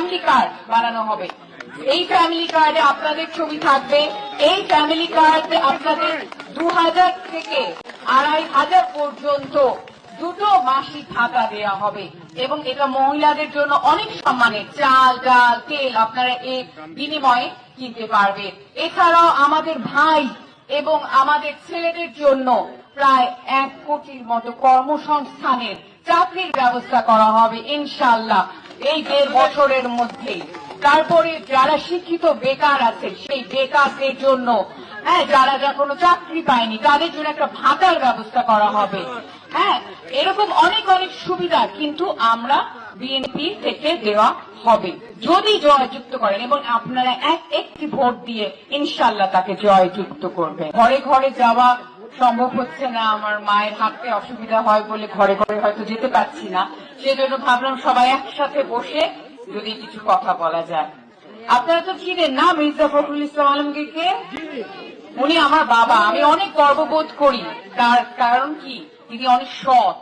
Family card বানানো হবে। এই ফ্যামিলি কার্ডে আপনাদের ছবি থাকবে। এই ফ্যামিলি কার্ডে আপনাদের দু হাজার থেকে আড়াই হাজার পর্যন্ত দুটো মাসিক ভাতা দেওয়া হবে এবং এটা মহিলাদের জন্য অনেক সম্মানের। চাল, ডাল, তেল আপনারা এই বিনিময়ে কিনতে পারবে এছাড়াও আমাদের ভাই এবং আমাদের ছেলেদের জন্য প্রায় এক কোটির মতো কর্মসংস্থানের চাকরির ব্যবস্থা করা হবে ইনশাল্লাহ এই দেড় বছরের মধ্যেই। তারপরে যারা শিক্ষিত বেকার আছে, সেই বেকারদের জন্য হ্যাঁ যারা যা কোনো চাকরি পায়নি, তাদের জন্য একটা ভাতার ব্যবস্থা করা হবে। হ্যাঁ এরকম অনেক অনেক সুবিধা কিন্তু আমরা বিএনপি থেকে দেওয়া হবে। যদি জয়যুক্ত করেন, এবং আপনারা এক একটি ভোট দিয়ে ইনশাল্লাহ তাকে জয়যুক্ত করবেন। ঘরে ঘরে যাওয়া সম্ভব হচ্ছে না, আমার মায়ের হাঁটতে অসুবিধা হয় বলে ঘরে ঘরে হয়তো যেতে পারছি না। সেজন্য ভাবলাম সবাই একসাথে বসে যদি কিছু কথা বলা যায়। আপনারা তো চিনেন না মির্জা ফখরুল ইসলাম আলমগীরকে? উনি আমার বাবা। আমি অনেক গর্ববোধ করি। তার কারণ কি? তিনি অনেক সৎ।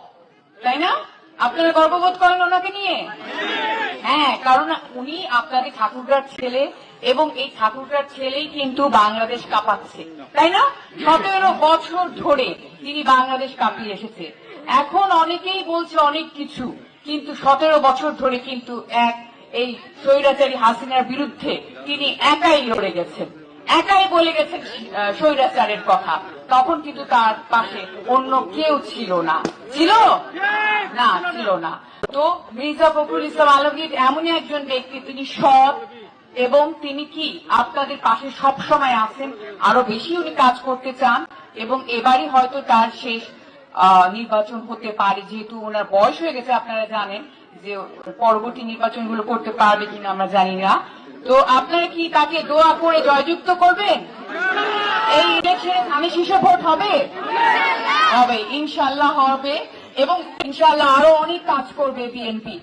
তাই না? আপনারা গর্ববোধ করেন ওনাকে নিয়ে? হ্যাঁ কারণ উনি আপনাদের ঠাকুরগার ছেলে এবং এই ঠাকুরগার ছেলেই কিন্তু বাংলাদেশ কাঁপাচ্ছে। তাই না? সতেরো বছর ধরে তিনি বাংলাদেশ কাঁপিয়ে এসেছে। এখন অনেকেই বলছে অনেক কিছু। কিন্তু সতেরো বছর ধরে কিন্তু এক এই স্বৈরাচারী হাসিনার বিরুদ্ধে তিনি একাই লড়ে গেছেন। একাই বলে গেছেন স্বৈরাচারের কথা। তখন কিন্তু তার পাশে অন্য কেউ ছিল না। ছিল? না ছিল না। তো মির্জা ফখরুল ইসলাম আলমগীর এমনই একজন ব্যক্তি, তিনি সৎ এবং তিনি কি আপনাদের পাশে সব সময় আছেন, আরও বেশি উনি কাজ করতে চান এবং এবারই হয়তো তার শেষ নির্বাচন হতে পারে, যেহেতু ওনার বয়স হয়ে গেছে, আপনারা জানেন যে পরবর্তী নির্বাচনগুলো করতে পারবে কিনা আমরা জানি না। তো আপনারা কি তাকে দোয়া করে জয়যুক্ত করবেন? এই ইলেকশনে আমি শীর্ষ ভোট হবে? হবে ইনশাল্লাহ হবে এবং ইনশাল্লাহ আরও অনেক কাজ করবে বিএনপি।